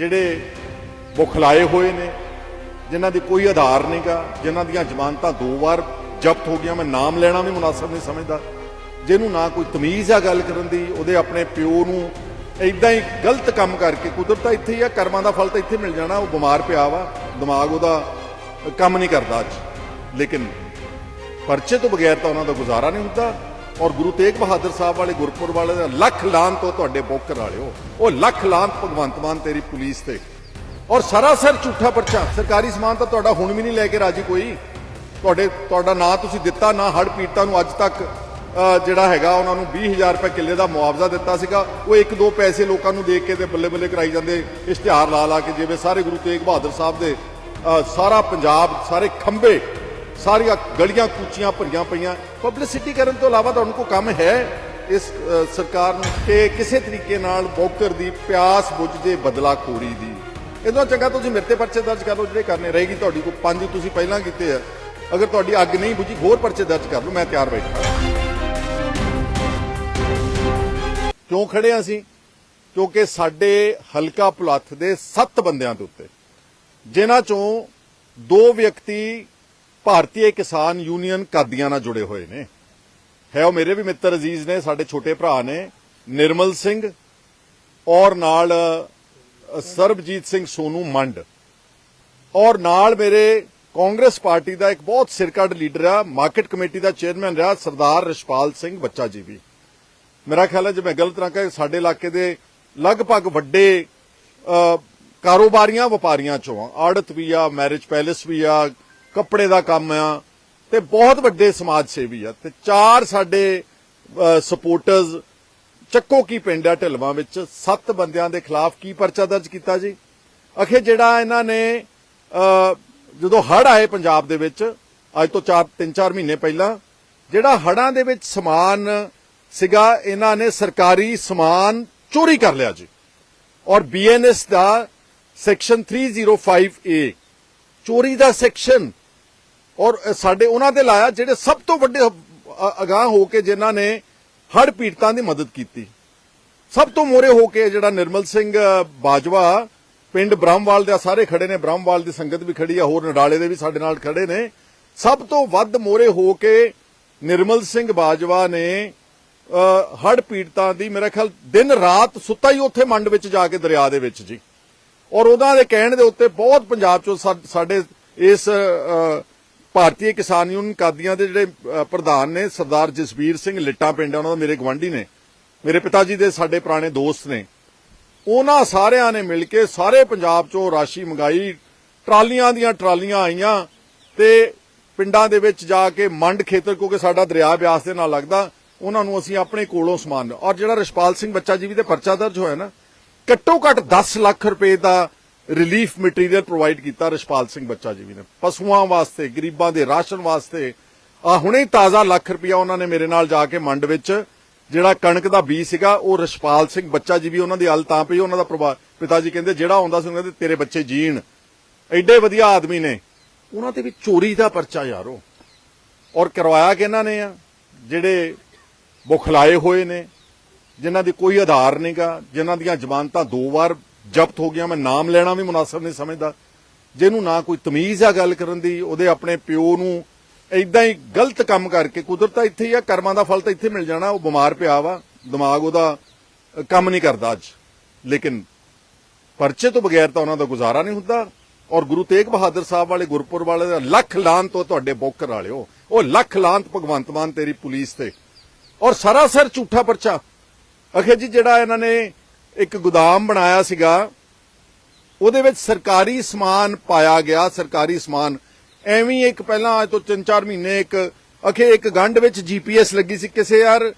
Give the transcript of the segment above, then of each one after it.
ਜਿਹੜੇ ਬੁਖਲਾਏ ਹੋਏ ਨੇ, ਜਿਨ੍ਹਾਂ ਦੀ ਕੋਈ ਆਧਾਰ ਨਹੀਂਗਾ ਜਿਨ੍ਹਾਂ ਦੀਆਂ ਜ਼ਮਾਨਤਾਂ ਦੋ ਵਾਰ ਜ਼ਬਤ ਹੋ ਗਈਆਂ, ਮੈਂ ਨਾਮ ਲੈਣਾ ਵੀ ਮੁਨਾਸਬ ਨਹੀਂ ਸਮਝਦਾ। ਜਿਹਨੂੰ ਨਾ ਕੋਈ ਤਮੀਜ਼ ਆ ਗੱਲ ਕਰਨ ਦੀ, ਉਹਦੇ ਆਪਣੇ ਪਿਓ ਨੂੰ ਇਦਾਂ ਹੀ ਗਲਤ ਕੰਮ ਕਰਕੇ, ਕੁਦਰਤ ਤਾਂ ਇੱਥੇ ਹੀ ਆ, ਕਰਮਾਂ ਦਾ ਫਲ ਤਾਂ ਇੱਥੇ ਮਿਲ ਜਾਣਾ, ਉਹ ਬਿਮਾਰ ਪਿਆ ਵਾ, ਦਿਮਾਗ ਉਹਦਾ ਕੰਮ ਨਹੀਂ ਕਰਦਾ ਅੱਜ। ਲੇਕਿਨ ਪਰਚੇ ਤੋਂ ਬਗੈਰ ਤਾਂ ਉਹਨਾਂ ਦਾ ਗੁਜ਼ਾਰਾ ਨਹੀਂ ਹੁੰਦਾ। ਔਰ ਗੁਰੂ ਤੇਗ ਬਹਾਦਰ ਸਾਹਿਬ ਵਾਲੇ ਗੁਰਪੁਰ ਵਾਲੇ ਦਾ ਲੱਖ ਲਾਨ ਤੋਂ ਤੁਹਾਡੇ ਬੋਕਰ ਵਾਲਿਓ। ਉਹ ਲੱਖ ਲਾਨ ਭਗਵੰਤ ਮਾਨ ਤੇਰੀ ਪੁਲਿਸ ਤੇ। ਔਰ ਸਰਾਸਰ ਝੂਠਾ ਪਰਚਾ। ਸਰਕਾਰੀ ਸਮਾਨ ਤਾਂ ਤੁਹਾਡਾ ਹੁਣ ਵੀ ਨਹੀਂ ਲੈ ਕੇ ਰਾਜੀ ਕੋਈ। ਤੁਹਾਡੇ, ਤੁਹਾਡਾ ਨਾਂ ਤੁਸੀਂ ਦਿੱਤਾ, ਨਾ ਹੜ ਪੀੜਤਾਂ ਨੂੰ ਅੱਜ ਤੱਕ ਜਿਹੜਾ ਹੈਗਾ ਉਹਨਾਂ ਨੂੰ 20000 ਰੁਪਏ ਕਿੱਲੇ ਦਾ ਮੁਆਵਜ਼ਾ ਦਿੱਤਾ ਸੀਗਾ। ਉਹ ਇੱਕ ਦੋ ਪੈਸੇ ਲੋਕਾਂ ਨੂੰ ਦੇ ਕੇ ਤੇ ਬੱਲੇ ਬੱਲੇ ਕਰਾਈ ਜਾਂਦੇ। ਇਸ਼ਤਿਹਾਰ ਲਾ ਲਾ ਕੇ ਜਿਵੇਂ ਸਾਰੇ ਗੁਰੂ ਤੇਗ ਬਹਾਦਰ ਸਾਹਿਬ ਦੇ ਸਾਰਾ ਪੰਜਾਬ, ਸਾਰੇ ਖੰਬੇ ਸਾਰੀਆਂ ਗਲੀਆਂ ਕੂਚੀਆਂ ਭਰੀਆਂ ਪਈਆਂ। ਪਬਲਿਸਿਟੀ ਕਰਨ ਤੋਂ ਇਲਾਵਾ ਤੁਹਾਨੂੰ ਕੋਈ ਕੰਮ ਹੈ ਇਸ ਸਰਕਾਰ ਨੂੰ ਕਿ ਕਿਸੇ ਤਰੀਕੇ ਨਾਲ ਬੌਕਰ ਦੀ ਪਿਆਸ ਬੁੱਝ ਜੇ ਬਦਲਾਖੋਰੀ ਦੀ। ਇਦੋਂ ਚੰਗਾ ਤੁਸੀਂ ਮੇਰੇ ਤੇ ਪਰਚੇ ਦਰਜ ਕਰ ਲਓ, ਜਿਹੜੇ ਕਰਨੇ ਰਹੇਗੀ ਤੁਹਾਡੀ ਕੋਈ ਪੰਜ ਤੁਸੀਂ ਪਹਿਲਾਂ ਕੀਤੇ ਆ। ਅਗਰ ਤੁਹਾਡੀ ਅੱਗ ਨਹੀਂ ਬੁਝੀ, ਹੋਰ ਪਰਚੇ ਦਰਜ ਕਰ ਲਓ, ਮੈਂ ਤਿਆਰ ਬੈਠਾ। ਕਿਉਂ ਖੜੇ ਹਾਂ ਅਸੀਂ? ਕਿਉਂਕਿ ਸਾਡੇ ਹਲਕਾ ਪੁਲੱਥ ਦੇ 7 ਬੰਦਿਆਂ ਦੇ ਉੱਤੇ, ਜਿਨ੍ਹਾਂ ਚੋਂ ਦੋ ਵਿਅਕਤੀ ਭਾਰਤੀ ਕਿਸਾਨ ਯੂਨੀਅਨ ਕਾਦੀਆਂ ਨਾਲ ਜੁੜੇ ਹੋਏ ਨੇ। ਹੈ ਉਹ ਮੇਰੇ ਵੀ ਮਿੱਤਰ ਅਜ਼ੀਜ਼ ਨੇ, ਸਾਡੇ ਛੋਟੇ ਭਰਾ ਨੇ, ਨਿਰਮਲ ਸਿੰਘ ਔਰ ਨਾਲ ਸਰਬਜੀਤ ਸਿੰਘ ਸੋਨੂ ਮੰਡ। ਔਰ ਨਾਲ ਮੇਰੇ ਕਾਂਗਰਸ ਪਾਰਟੀ ਦਾ ਇੱਕ ਬਹੁਤ ਸਿਰਕੱਢ ਲੀਡਰ ਆ, ਮਾਰਕੀਟ ਕਮੇਟੀ ਦਾ ਚੇਅਰਮੈਨ ਰਿਹਾ, ਸਰਦਾਰ ਰਿਸ਼ਪਾਲ ਸਿੰਘ ਬੱਚਾ ਜੀ ਵੀ। ਮੇਰਾ ਖਿਆਲ ਹੈ ਜੇ ਮੈਂ ਗਲਤ ਨਾ ਕਹਾਂ, ਸਾਡੇ ਇਲਾਕੇ ਦੇ ਲਗਭਗ ਵੱਡੇ ਕਾਰੋਬਾਰੀਆਂ, ਵਪਾਰੀਆਂ ਚੋਂ ਆੜਤ ਵੀ ਆ, ਮੈਰਿਜ ਪੈਲੇਸ ਵੀ ਆ ਕੱਪੜੇ ਦਾ ਕੰਮ ਆ, ਤੇ ਬਹੁਤ ਵੱਡੇ ਸਮਾਜ ਸੇਵੀ ਆ। ਤੇ ਚਾਰ ਸਾਡੇ ਸਪੋਰਟਰਸ ਚੱਕੋ ਕੀ ਪਿੰਡ ਆ ਢਲਵਾਂ ਵਿੱਚ, ਸੱਤ ਬੰਦਿਆਂ ਦੇ ਖਿਲਾਫ ਕੀ ਪਰਚਾ ਦਰਜ ਕੀਤਾ ਜੀ? ਅਖੇ ਜਿਹੜਾ ਇਹਨਾਂ ਨੇ ਜਦੋਂ ਹੜ ਆਏ ਪੰਜਾਬ ਦੇ ਵਿੱਚ, ਅੱਜ ਤੋਂ 4 3-4 ਮਹੀਨੇ ਪਹਿਲਾਂ, ਜਿਹੜਾ ਹੜਾਂ ਦੇ ਵਿੱਚ ਸਮਾਨ ਸੀਗਾ, ਇਹਨਾਂ ਨੇ ਸਰਕਾਰੀ ਸਮਾਨ ਚੋਰੀ ਕਰ ਲਿਆ ਜੀ। ਔਰ ਬੀਐਨਐਸ ਦਾ ਸੈਕਸ਼ਨ 305A ਚੋਰੀ ਦਾ ਸੈਕਸ਼ਨ ਔਰ ਸਾਡੇ ਉਹਨਾਂ ਤੇ ਲਾਇਆ ਜਿਹੜੇ ਸਭ ਤੋਂ ਵੱਡੇ ਅ- ਅਗਾਹ ਹੋ ਕੇ ਜਿਨ੍ਹਾਂ ਨੇ ਹੜ ਪੀੜਤਾਂ ਦੀ ਮਦਦ ਕੀਤੀ। ਸਭ ਤੋਂ ਮੋਰੇ ਹੋ ਕੇ ਜਿਹੜਾ ਨਿਰਮਲ ਸਿੰਘ ਬਾਜਵਾ, ਪਿੰਡ ਬ੍ਰਹਮਵਾਲ ਦੇ ਸਾਰੇ ਖੜੇ ਨੇ। ਬ੍ਰਹਮਵਾਲ ਦੀ ਸੰਗਤ ਵੀ ਖੜੀ ਆ, ਹੋਰ ਨਡਾਲੇ ਦੇ ਵੀ ਸਾਡੇ ਨਾਲ ਖੜੇ ਨੇ। ਸਭ ਤੋਂ ਵੱਧ ਮੋਰੇ ਹੋ ਕੇ ਨਿਰਮਲ ਸਿੰਘ ਬਾਜਵਾ ਨੇ ਹੜ ਪੀੜਤਾਂ ਦੀ, ਮੇਰੇ ਖਿਆਲ ਦਿਨ ਰਾਤ ਸੁੱਤਾ ਹੀ ਉੱਥੇ ਮੰਡ ਵਿੱਚ ਜਾ ਕੇ ਦਰਿਆ ਦੇ ਵਿੱਚ ਜੀ। ਔਰ ਉਹਨਾਂ ਦੇ ਕਹਿਣ ਦੇ ਉੱਤੇ ਬਹੁਤ ਪੰਜਾਬ ਚੋਂ ਸਾਡੇ ਇਸ ਭਾਰਤੀ ਕਿਸਾਨ ਯੂਨੀਅਨ ਕਾਦੀਆਂ ਦੇ ਜਿਹੜੇ ਪ੍ਰਧਾਨ ਨੇ ਸਰਦਾਰ ਜਸਵੀਰ ਸਿੰਘ ਲਿੱਟਾ ਪਿੰਡ ਆ, ਉਹਨਾਂ ਦਾ ਮੇਰੇ ਗਵਾਂਢੀ ਨੇ ਮੇਰੇ ਪਿਤਾ ਜੀ ਦੇ ਸਾਡੇ ਪੁਰਾਣੇ ਦੋਸਤ ਨੇ। ਉਹਨਾਂ ਸਾਰਿਆਂ ਨੇ ਮਿਲ ਕੇ ਸਾਰੇ ਪੰਜਾਬ ਚੋਂ ਰਾਸ਼ੀ ਮੰਗਾਈ ਟਰਾਲੀਆਂ ਦੀਆਂ ਟਰਾਲੀਆਂ ਆਈਆਂ ਤੇ ਪਿੰਡਾਂ ਦੇ ਵਿੱਚ ਜਾ ਕੇ ਮੰਡ ਖੇਤਰ ਕਿਉਂਕਿ ਸਾਡਾ ਦਰਿਆ ਬਿਆਸ ਦੇ ਨਾਲ ਲੱਗਦਾ ਉਹਨਾਂ ਨੂੰ ਅਸੀਂ ਆਪਣੇ ਕੋਲੋਂ ਸਮਾਨ ਔਰ ਜਿਹੜਾ ਰਿਸ਼ਪਾਲ ਸਿੰਘ ਬੱਚਾ ਜੀ ਵੀ ਤੇ ਪਰਚਾ ਦਰਜ ਹੋਇਆ ਨਾ ਘੱਟੋ ਘੱਟ 10 ਲੱਖ ਰੁਪਏ ਦਾ ਰਿਲੀਫ ਮਟੀਰੀਅਲ ਪ੍ਰੋਵਾਈਡ ਕੀਤਾ ਰਿਸ਼ਪਾਲ ਸਿੰਘ ਬੱਚਾ ਜੀ ਵੀ ਨੇ। ਪਸ਼ੂਆਂ ਵਾਸਤੇ, ਗਰੀਬਾਂ ਦੇ ਰਾਸ਼ਨ ਵਾਸਤੇ ਆ ਹੁਣੇ ਤਾਜ਼ਾ ਲੱਖ ਰੁਪਇਆ ਉਹਨਾਂ ਨੇ ਮੇਰੇ ਨਾਲ ਜਾ ਕੇ ਮੰਡ ਵਿੱਚ, ਜਿਹੜਾ ਕਣਕ ਦਾ ਬੀਜ ਸੀਗਾ, ਉਹ ਰਿਸ਼ਪਾਲ ਸਿੰਘ ਬੱਚਾ ਜੀ ਵੀ ਉਹਨਾਂ ਦੀ ਹਲ ਤਾਂ ਪਈ, ਉਹਨਾਂ ਦਾ ਪ੍ਰਭਾ- ਪਿਤਾ ਜੀ ਕਹਿੰਦੇ ਜਿਹੜਾ ਆਉਂਦਾ ਸੀ, ਉਹਨਾਂ ਦੇ ਤੇਰੇ ਬੱਚੇ ਜੀਣ। ਐਡੇ ਵਧੀਆ ਆਦਮੀ ਨੇ। ਉਹਨਾਂ ਤੇ ਵੀ ਚੋਰੀ ਦਾ ਪਰਚਾ ਯਾਰੋ। ਔਰ ਕਰਵਾਇਆ ਕਿ ਇਹਨਾਂ ਨੇ ਆ? ਜਿਹੜੇ ਬੁਖਲਾਏ ਹੋਏ ਨੇ, ਜਿਨ੍ਹਾਂ ਦੀ ਕੋਈ ਆਧਾਰ ਨਹੀਂਗਾ ਜਿਨ੍ਹਾਂ ਦੀਆਂ ਜ਼ਮਾਨਤਾਂ ਦੋ ਵਾਰ ਜ਼ਬਤ ਹੋ ਗਿਆ, ਮੈਂ ਨਾਮ ਲੈਣਾ ਵੀ ਮੁਨਾਸਬ ਨਹੀਂ ਸਮਝਦਾ। ਜਿਹਨੂੰ ਨਾ ਕੋਈ ਤਮੀਜ਼ ਆ ਗੱਲ ਕਰਨ ਦੀ, ਉਹਦੇ ਆਪਣੇ ਪਿਓ ਨੂੰ ਇਦਾਂ ਹੀ ਗਲਤ ਕੰਮ ਕਰਕੇ, ਕੁਦਰਤ ਤਾਂ ਇੱਥੇ ਹੀ ਆ, ਕਰਮਾਂ ਦਾ ਫਲ ਤਾਂ ਇੱਥੇ ਮਿਲ ਜਾਣਾ, ਉਹ ਬਿਮਾਰ ਪਿਆ ਵਾ, ਦਿਮਾਗ ਉਹਦਾ ਕੰਮ ਨਹੀਂ ਕਰਦਾ ਅੱਜ। ਲੇਕਿਨ ਪਰਚੇ ਤੋਂ ਬਗੈਰ ਤਾਂ ਉਹਨਾਂ ਦਾ ਗੁਜ਼ਾਰਾ ਨਹੀਂ ਹੁੰਦਾ, ਔਰ ਗੁਰੂ ਤੇਗ ਬਹਾਦਰ ਸਾਹਿਬ ਵਾਲੇ ਗੁਰਪੁਰ ਵਾਲੇ ਦਾ ਲੱਖ ਲਾਂਤ ਉਹ ਤੁਹਾਡੇ ਬੋਕਰ ਵਾਲਿਓ, ਉਹ ਲੱਖ ਲਾਂਤ ਭਗਵੰਤ ਮਾਨ ਤੇਰੀ ਪੁਲਿਸ ਤੇ। ਔਰ ਸਰਾਸਰ ਝੂਠਾ ਪਰਚਾ। ਅਖੇ ਜੀ, ਜਿਹੜਾ ਇਹਨਾਂ ਨੇ ਇੱਕ ਗੋਦਾਮ ਬਣਾਇਆ ਸੀਗਾ। ਉਹਦੇ ਵਿੱਚ ਸਰਕਾਰੀ ਸਮਾਨ ਪਾਇਆ ਗਿਆ, ਸਰਕਾਰੀ ਸਮਾਨ। ਐਵੇਂ ਹੀ ਇੱਕ ਪਹਿਲਾਂ ਅੱਜ ਤੋਂ 3-4 ਮਹੀਨੇ ਇੱਕ ਅਖੇ ਇੱਕ ਗੰਢ ਵਿੱਚ ਜੀਪੀਐਸ ਲੱਗੀ ਸੀ। ਕਿਸੇ ਯਾਰ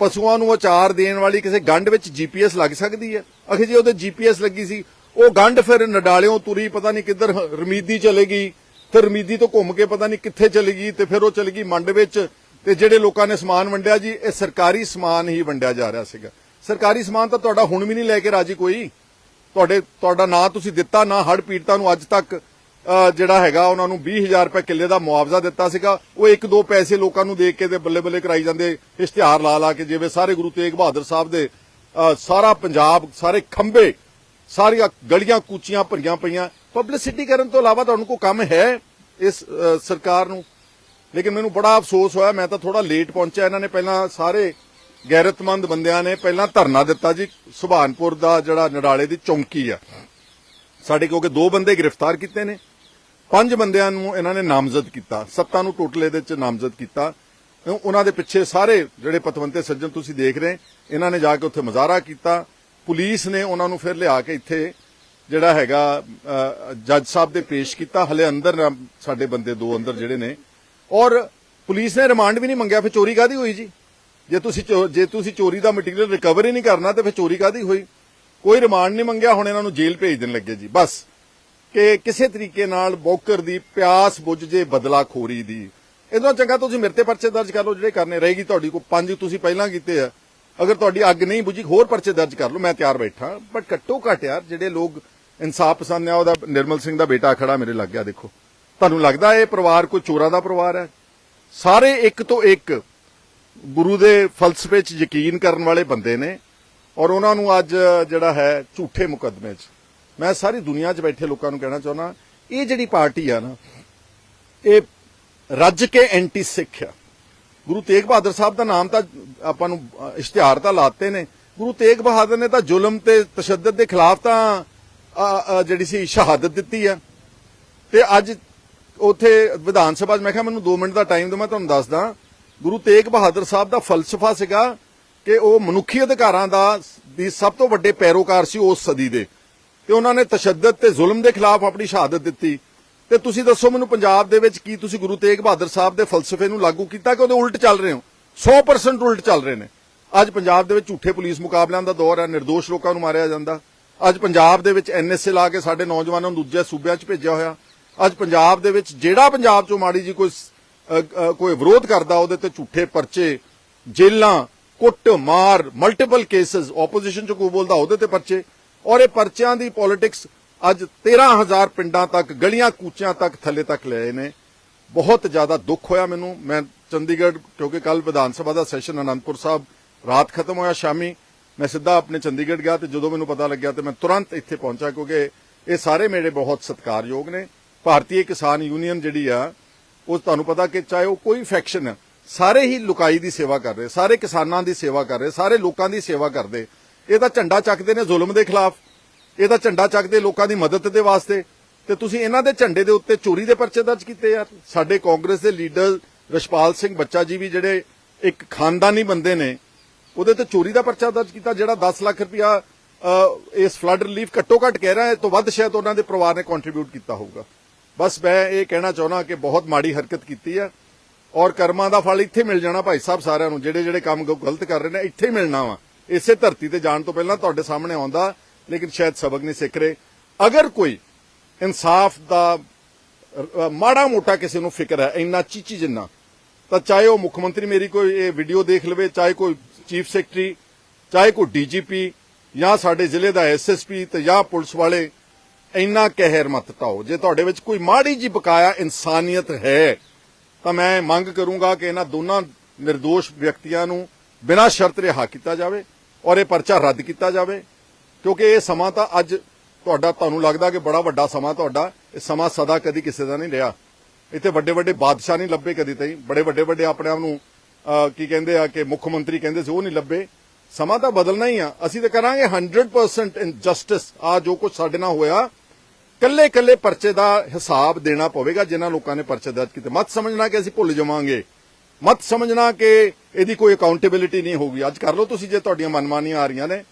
ਪਸ਼ੂਆਂ ਨੂੰ ਅਚਾਰ ਦੇਣ ਵਾਲੀ ਕਿਸੇ ਗੰਢ ਵਿੱਚ ਜੀਪੀਐਸ ਲੱਗ ਸਕਦੀ ਹੈ? ਅਖੇ ਜੀ ਉਹਦੇ ਜੀਪੀਐਸ ਲੱਗੀ ਸੀ, ਉਹ ਗੰਢ ਫਿਰ ਨਡਾਲਿਓਂ ਤੁਰੀ ਪਤਾ ਨਹੀਂ ਕਿੱਧਰ ਰਮੀਦੀ ਚਲੇ ਗਈ। ਫਿਰ ਰਮੀਦੀ ਤੋਂ ਘੁੰਮ ਕੇ ਪਤਾ ਨਹੀਂ ਕਿੱਥੇ ਚਲੀ ਗਈ ਤੇ ਫਿਰ ਉਹ ਚਲੀ ਗਈ ਮੰਡ ਵਿੱਚ ਤੇ ਜਿਹੜੇ ਲੋਕਾਂ ਨੇ ਸਮਾਨ ਵੰਡਿਆ ਜੀ, ਇਹ ਸਰਕਾਰੀ ਸਮਾਨ ਹੀ ਵੰਡਿਆ ਜਾ ਰਿਹਾ ਸੀਗਾ। ਸਰਕਾਰੀ ਸਮਾਨ ਤਾਂ ਤੁਹਾਡਾ ਹੁਣ ਵੀ ਨਹੀਂ ਲੈ ਕੇ ਰਾਜੀ ਕੋਈ। ਤੁਹਾਡੇ ਤੁਹਾਡਾ ਨਾਂ ਤੁਸੀਂ ਦਿੱਤਾ, ਨਾ ਹੜ ਪੀੜਤਾਂ ਨੂੰ ਅੱਜ ਤੱਕ ਜਿਹੜਾ ਹੈਗਾ, ਉਹਨਾਂ ਨੂੰ 20000 ਰੁਪਏ ਕਿੱਲੇ ਦਾ ਮੁਆਵਜ਼ਾ ਦਿੱਤਾ ਸੀਗਾ। ਉਹ ਇੱਕ ਦੋ ਪੈਸੇ ਲੋਕਾਂ ਨੂੰ ਦੇ ਕੇ ਤੇ ਬੱਲੇ ਬੱਲੇ ਕਰਾਈ ਜਾਂਦੇ, ਇਸ਼ਤਿਹਾਰ ਲਾ ਲਾ ਕੇ ਜਿਵੇਂ ਸਾਰੇ ਗੁਰੂ ਤੇਗ ਬਹਾਦਰ ਸਾਹਿਬ ਦੇ ਸਾਰਾ ਪੰਜਾਬ, ਸਾਰੇ ਖੰਬੇ ਸਾਰੀਆਂ ਗਲੀਆਂ ਕੂਚੀਆਂ ਭਰੀਆਂ ਪਈਆਂ। ਪਬਲਿਸਿਟੀ ਕਰਨ ਤੋਂ ਇਲਾਵਾ ਤੁਹਾਨੂੰ ਕੋਈ ਕੰਮ ਹੈ ਇਸ ਸਰਕਾਰ ਨੂੰ? ਲੇਕਿਨ ਮੈਨੂੰ ਬੜਾ ਅਫਸੋਸ ਹੋਇਆ, ਮੈਂ ਤਾਂ ਥੋੜਾ ਲੇਟ ਪਹੁੰਚਿਆ। ਇਹਨਾਂ ਨੇ ਪਹਿਲਾਂ ਸਾਰੇ ਗੈਰਤਮੰਦ ਬੰਦਿਆਂ ਨੇ ਪਹਿਲਾਂ ਧਰਨਾ ਦਿੱਤਾ ਜੀ। ਸੁਭਾਨਪੁਰ ਦਾ ਜਿਹੜਾ ਨਡਾਲੇ ਦੀ ਚੌਂਕੀ ਆ। ਸਾਡੇ ਕਿਉਂਕਿ ਦੋ ਬੰਦੇ ਗ੍ਰਿਫਤਾਰ ਕੀਤੇ ਨੇ। ਪੰਜ ਬੰਦਿਆਂ ਨੂੰ ਇਹਨਾਂ ਨੇ ਨਾਮਜ਼ਦ ਕੀਤਾ। ਸੱਤਾਂ ਨੂੰ ਟੋਟਲ ਦੇ ਵਿੱਚ ਨਾਮਜ਼ਦ ਕੀਤਾ। ਉਹ- ਉਹਨਾਂ ਦੇ ਪਿੱਛੇ ਸਾਰੇ ਜਿਹੜੇ ਪਤਵੰਤੇ ਸੱਜਣ ਤੁਸੀਂ ਦੇਖ ਰਹੇ, ਇਹਨਾਂ ਨੇ ਜਾ ਕੇ ਉੱਥੇ ਮੁਜ਼ਾਹਰਾ ਕੀਤਾ। ਪੁਲਿਸ ਨੇ ਉਹਨਾਂ ਨੂੰ ਫਿਰ ਲਿਆ ਕੇ ਇੱਥੇ ਜਿਹੜਾ ਹੈਗਾ ਜੱਜ ਸਾਹਿਬ ਦੇ ਪੇਸ਼ ਕੀਤਾ। ਹਲੇ ਅੰਦਰ ਸਾਡੇ ਬੰਦੇ ਦੋ ਅੰਦਰ ਜਿਹੜੇ ਨੇ। ਔਰ ਪੁਲਿਸ ਨੇ ਰਿਮਾਂਡ ਵੀ ਨਹੀਂ ਮੰਗਿਆ। ਫਿਰ ਚੋਰੀ ਕਾਦੀ ਹੋਈ ਜੀ? ਜੇ ਤੁਸੀਂ ਜੇ ਤੁਸੀਂ ਚੋਰੀ ਦਾ ਮਟੀਰੀਅਲ ਰਿਕਵਰ ਹੀ ਨਹੀਂ ਕਰਨਾ, ਤੇ ਫਿਰ ਚੋਰੀ ਕਾਦੀ ਹੋਈ? ਕੋਈ ਰਿਮਾਂਡ ਨਹੀਂ ਮੰਗਿਆ, ਹੁਣ ਇਹਨਾਂ ਨੂੰ ਜੇਲ੍ਹ ਭੇਜ ਦੇਣ ਲੱਗੇ ਜੀ। ਬਸ। ਕਿ ਕਿਸੇ ਤਰੀਕੇ ਨਾਲ ਬੌਕਰ ਦੀ ਪਿਆਸ ਬੁੱਝ ਜੇ ਬਦਲਾਖੋਰੀ ਦੀ। ਇਦੋਂ ਚੰਗਾ ਤੁਸੀਂ ਮੇਰੇ ਤੇ ਪਰਚੇ ਦਰਜ ਕਰ ਲਓ, ਜਿਹੜੇ ਕਰਨੇ ਰਹੇਗੀ ਤੁਹਾਡੀ ਕੋ ਪੰਜ ਤੁਸੀਂ ਪਹਿਲਾਂ ਕੀਤੇ ਆ। ਅਗਰ ਤੁਹਾਡੀ ਅੱਗ ਨਹੀਂ ਬੁਝੀ, ਹੋਰ ਪਰਚੇ ਦਰਜ ਕਰ ਲਓ, ਮੈਂ ਤਿਆਰ ਬੈਠਾ। ਬਟ ਘੱਟੋ ਘੱਟ ਯਾਰ, ਜਿਹੜੇ ਲੋਕ ਇਨਸਾਫ ਪਸੰਦ ਆ, ਉਹਦਾ ਨਿਰਮਲ ਸਿੰਘ ਦਾ ਬੇਟਾ ਖੜਾ ਮੇਰੇ ਲੱਗ ਗਿਆ, ਦੇਖੋ। ਤੁਹਾਨੂੰ ਲੱਗਦਾ ਇਹ ਪਰਿਵਾਰ ਕੋਈ ਚੋਰਾਂ ਦਾ ਪਰਿਵਾਰ ਹੈ? ਸਾਰੇ ਇੱਕ ਤੋਂ ਇੱਕ ਗੁਰੂ ਦੇ ਫਲਸਫੇ 'ਚ ਯਕੀਨ ਕਰਨ ਵਾਲੇ ਬੰਦੇ ਨੇ ਔਰ ਉਹਨਾਂ ਨੂੰ ਅੱਜ ਜਿਹੜਾ ਹੈ ਝੂਠੇ ਮੁਕੱਦਮੇ 'ਚ। ਮੈਂ ਸਾਰੀ ਦੁਨੀਆ 'ਚ ਬੈਠੇ ਲੋਕਾਂ ਨੂੰ ਕਹਿਣਾ ਚਾਹੁੰਦਾ, ਇਹ ਜਿਹੜੀ ਪਾਰਟੀ ਆ ਨਾ, ਇਹ ਰੱਜ ਕੇ ਐਂਟੀ ਸਿੱਖ ਆ। ਗੁਰੂ ਤੇਗ ਬਹਾਦਰ ਸਾਹਿਬ ਦਾ ਨਾਮ ਤਾਂ ਆਪਾਂ ਨੂੰ ਇਸ਼ਤਿਹਾਰ ਤਾਂ ਲਾਤੇ ਨੇ। ਗੁਰੂ ਤੇਗ ਬਹਾਦਰ ਨੇ ਤਾਂ ਜ਼ੁਲਮ ਤੇ ਤਸ਼ੱਦਦ ਦੇ ਖਿਲਾਫ ਤਾਂ ਜਿਹੜੀ ਸੀ ਸ਼ਹਾਦਤ ਦਿੱਤੀ ਆ। ਤੇ ਅੱਜ ਉਥੇ ਵਿਧਾਨ ਸਭਾ 'ਚ ਮੈਂ ਕਿਹਾ ਮੈਨੂੰ 2 ਮਿੰਟ ਦਾ ਟਾਈਮ ਦਿਓ, ਮੈਂ ਤੁਹਾਨੂੰ ਦੱਸਦਾ। ਗੁਰੂ ਤੇਗ ਬਹਾਦਰ ਸਾਹਿਬ ਦਾ ਫਲਸਫਾ ਸੀਗਾ ਕਿ ਉਹ ਮਨੁੱਖੀ ਅਧਿਕਾਰਾਂ ਦਾ ਦੀ ਸਭ ਤੋਂ ਵੱਡੇ ਪੈਰੋਕਾਰ ਸੀ ਉਸ ਸਦੀ ਦੇ। ਤੇ ਉਹਨਾਂ ਨੇ ਤਸ਼ੱਦਦ ਤੇ ਜ਼ੁਲਮ ਦੇ ਖਿਲਾਫ ਆਪਣੀ ਸ਼ਹਾਦਤ ਦਿੱਤੀ। ਤੇ ਤੁਸੀਂ ਦੱਸੋ ਮੈਨੂੰ ਪੰਜਾਬ ਦੇ ਵਿੱਚ ਕੀ ਤੁਸੀਂ ਗੁਰੂ ਤੇਗ ਬਹਾਦਰ ਸਾਹਿਬ ਦੇ ਫਲਸਫੇ ਨੂੰ ਲਾਗੂ ਕੀਤਾ ਕਿ ਉਹਦੇ ਉਲਟ ਚੱਲ ਰਹੇ ਹੋ? 100% ਉਲਟ ਚੱਲ ਰਹੇ ਨੇ। ਅੱਜ ਪੰਜਾਬ ਦੇ ਵਿੱਚ ਝੂਠੇ ਪੁਲਿਸ ਮੁਕਾਬਲਿਆਂ ਦਾ ਦੌਰ ਹੈ નિર્ਦੋਸ਼ ਲੋਕਾਂ ਨੂੰ ਮਾਰਿਆ ਜਾਂਦਾ। ਅੱਜ ਪੰਜਾਬ ਦੇ ਵਿੱਚ ਐਨਐਸਏ ਲਾ ਕੇ ਸਾਡੇ ਨੌਜਵਾਨਾਂ ਨੂੰ ਦੂਜੇ ਸੂਬਿਆਂ 'ਚ ਭੇਜਿਆ ਹੋਇਆ। ਅੱਜ ਪੰਜਾਬ ਦੇ ਵਿੱਚ ਜਿਹੜਾ ਪੰਜਾਬ 'ਚੋਂ ਮਾੜੀ ਜੀ ਕੋਈ ਕੋਈ ਵਿਰੋਧ ਕਰਦਾ ਉਹਦੇ ਤੇ ਝੂਠੇ ਪਰਚੇ ਜੇਲਾਂ ਕੁੱਟ ਮਾਰ ਮਲਟੀਪਲ ਕੇਸਸ ਆਪੋਜੀਸ਼ਨ 'ਚ ਕੋਈ ਬੋਲਦਾ ਉਹਦੇ ਤੇ ਪਰਚੇ। ਔਰ ਇਹ ਪਰਚਿਆਂ ਦੀ ਪੋਲਿਟਿਕਸ ਅੱਜ 13000 ਪਿੰਡਾਂ ਤੱਕ, ਗਲੀਆਂ ਕੂਚਿਆਂ ਤੱਕ ਥੱਲੇ ਤੱਕ ਲਏ ਨੇ। ਬਹੁਤ ਜ਼ਿਆਦਾ ਦੁੱਖ ਹੋਇਆ ਮੈਨੂੰ। ਮੈਂ ਚੰਡੀਗੜ੍ਹ, ਕਿਉਂਕਿ ਕੱਲ ਵਿਧਾਨ ਸਭਾ ਦਾ ਸੈਸ਼ਨ ਅਨੰਦਪੁਰ ਸਾਹਿਬ, ਰਾਤ ਖਤਮ ਹੋਇਆ ਸ਼ਾਮੀ। ਮੈਂ ਸਿੱਧਾ ਆਪਣੇ ਚੰਡੀਗੜ੍ਹ ਗਿਆ ਤੇ ਜਦੋਂ ਮੈਨੂੰ ਪਤਾ ਲੱਗਿਆ ਤੇ ਮੈਂ ਤੁਰੰਤ ਇੱਥੇ ਪਹੁੰਚਾ, ਕਿਉਂਕਿ ਇਹ ਸਾਰੇ ਮੇਰੇ ਬਹੁਤ ਸਤਿਕਾਰਯੋਗ ਨੇ। ਭਾਰਤੀ ਕਿਸਾਨ ਯੂਨੀਅਨ ਜਿਹੜੀ ਆ ਉਹ ਤੁਹਾਨੂੰ ਪਤਾ ਕਿ ਚਾਹੇ ਉਹ ਕੋਈ ਫੈਕਸ਼ਨ ਹੈ, ਸਾਰੇ ਹੀ ਲੁਕਾਈ ਦੀ ਸੇਵਾ ਕਰ ਰਹੇ, ਸਾਰੇ ਕਿਸਾਨਾਂ ਦੀ ਸੇਵਾ ਕਰ ਰਹੇ, ਸਾਰੇ ਲੋਕਾਂ ਦੀ ਸੇਵਾ ਕਰਦੇ। ਇਹ ਤਾਂ ਝੰਡਾ ਚੱਕਦੇ ਨੇ ਜ਼ੁਲਮ ਦੇ ਖਿਲਾਫ। ਇਹ ਤਾਂ ਝੰਡਾ ਚੱਕਦੇ ਲੋਕਾਂ ਦੀ ਮਦਦ ਦੇ ਵਾਸਤੇ। ਤੇ ਤੁਸੀਂ ਇਹਨਾਂ ਦੇ ਝੰਡੇ ਦੇ ਉੱਤੇ ਚੋਰੀ ਦੇ ਪਰਚੇ ਦਰਜ ਕੀਤੇ ਯਾਰ। ਸਾਡੇ ਕਾਂਗਰਸ ਦੇ ਲੀਡਰ ਰਸ਼ਪਾਲ ਸਿੰਘ ਬੱਚਾ ਜੀ ਵੀ ਜਿਹੜੇ ਇੱਕ ਖਾਨਦਾਨੀ ਬੰਦੇ ਨੇ, ਉਹਦੇ ਤੇ ਚੋਰੀ ਦਾ ਪਰਚਾ ਦਰਜ ਕੀਤਾ, ਜਿਹੜਾ 10 ਲੱਖ ਰੁਪਇਆ ਇਸ ਫਲੱਡ ਰਿਲੀਫ ਘੱਟੋ ਘੱਟ ਕਹਿ ਰਿਹਾ ਹੈ ਤੋਂ ਵੱਧ ਸ਼ਾਇਦ ਉਹਨਾਂ ਦੇ ਪਰਿਵਾਰ ਨੇ ਕੰਟਰੀਬਿਊਟ ਕੀਤਾ ਹੋਊਗਾ। ਬਸ ਮੈਂ ਇਹ ਕਹਿਣਾ ਚਾਹੁੰਦਾ ਕਿ ਬਹੁਤ ਮਾੜੀ ਹਰਕਤ ਕੀਤੀ ਹੈ ਔਰ ਕਰਮਾਂ ਦਾ ਫਲ ਇੱਥੇ ਮਿਲ ਜਾਣਾ ਭਾਈ ਸਾਹਿਬ ਸਾਰਿਆਂ ਨੂੰ, ਜਿਹੜੇ ਜਿਹੜੇ ਕੰਮ ਗਲਤ ਕਰ ਰਹੇ ਨੇ, ਇੱਥੇ ਹੀ ਮਿਲਣਾ ਵਾ। ਇਸੇ ਧਰਤੀ ਤੇ ਜਾਣ ਤੋਂ ਪਹਿਲਾਂ ਤੁਹਾਡੇ ਸਾਹਮਣੇ ਆਉਂਦਾ, ਲੇਕਿਨ ਸ਼ਾਇਦ ਸਬਕ ਨਹੀਂ ਸਿੱਖ ਰਹੇ। ਅਗਰ ਕੋਈ ਇਨਸਾਫ ਦਾ ਮਾੜਾ ਮੋਟਾ ਕਿਸੇ ਨੂੰ ਫਿਕਰ ਹੈ, ਇੰਨਾ ਚੀਚੀ ਜਿੰਨਾ, ਤਾਂ ਚਾਹੇ ਉਹ ਮੁੱਖ ਮੰਤਰੀ ਮੇਰੀ ਕੋਈ ਇਹ ਵੀਡੀਓ ਦੇਖ ਲਵੇ, ਚਾਹੇ ਕੋਈ ਚੀਫ ਸੈਕਟਰੀ ਚਾਹੇ ਕੋਈ ਡੀਜੀਪੀ ਜਾਂ ਸਾਡੇ ਜ਼ਿਲ੍ਹੇ ਦਾ ਐਸਐਸਪੀ ਤੇ ਜਾਂ ਪੁਲਿਸ ਵਾਲੇ ਇੰਨਾ ਕਹਿਰ ਮਤ ਟਾਓ ਜੇ ਤੁਹਾਡੇ ਵਿੱਚ ਕੋਈ ਮਾੜੀ ਜੀ ਬਕਾਇਆ ਇਨਸਾਨੀਅਤ ਹੈ, ਤਾਂ ਮੈਂ ਮੰਗ ਕਰੂੰਗਾ ਕਿ ਇਹਨਾਂ ਦੋਨਾਂ નિર્ਦੋਸ਼ ਵਿਅਕਤੀਆਂ ਨੂੰ ਬਿਨਾਂ ਸ਼ਰਤ ਰਿਹਾ ਕੀਤਾ ਜਾਵੇ ਔਰ ਇਹ ਪਰਚਾ ਰੱਦ ਕੀਤਾ ਜਾਵੇ, ਕਿਉਂਕਿ ਇਹ ਸਮਾਂ ਤਾਂ ਅੱਜ ਤੁਹਾਡਾ, ਤੁਹਾਨੂੰ ਲੱਗਦਾ ਕਿ ਬੜਾ ਵੱਡਾ ਸਮਾਂ ਤੁਹਾਡਾ, ਇਹ ਸਮਾਂ ਸਦਾ ਕਦੀ ਕਿਸੇ ਦਾ ਨਹੀਂ ਰਿਹਾ। ਇੱਥੇ ਵੱਡੇ ਵੱਡੇ ਬਾਦਸ਼ਾਹ ਨਹੀਂ ਲੱਭੇ ਕਦੀ ਤਾਈਂ। ਬੜੇ ਵੱਡੇ ਵੱਡੇ ਆਪਣੇ ਆਪ ਨੂੰ ਕੀ ਕਹਿੰਦੇ ਆ ਕਿ ਮੁੱਖ ਮੰਤਰੀ ਕਹਿੰਦੇ ਸੀ, ਉਹ ਨਹੀਂ ਲੱਭੇ। ਸਮਾਂ ਤਾਂ ਬਦਲਣਾ ਹੀ ਆ। ਅਸੀਂ ਤਾਂ ਕਰਾਂਗੇ 100% ਇਨਜਸਟਿਸ ਆ ਜੋ ਕੁਝ ਸਾਡੇ ਨਾਲ ਹੋਇਆ ਕੱਲੇ ਕੱਲੇ ਪਰਚੇ ਦਾ ਹਿਸਾਬ ਦੇਣਾ ਪਵੇਗਾ, ਜਿਨ੍ਹਾਂ ਲੋਕਾਂ ਨੇ ਪਰਚੇ ਦਰਜ ਕੀਤੇ। ਮਤ ਸਮਝਣਾ ਕਿ ਅਸੀਂ ਭੁੱਲ ਜਾਵਾਂਗੇ। ਮਤ ਸਮਝਣਾ ਕਿ ਇਹਦੀ ਕੋਈ ਅਕਾਊਂਟੇਬਿਲਿਟੀ ਨਹੀਂ ਹੋਊਗੀ। ਅੱਜ ਕਰ ਲਓ ਤੁਸੀਂ, ਜੇ ਤੁਹਾਡੀਆਂ ਮਨਮਾਨੀਆਂ ਆ ਰਹੀਆਂ ਨੇ।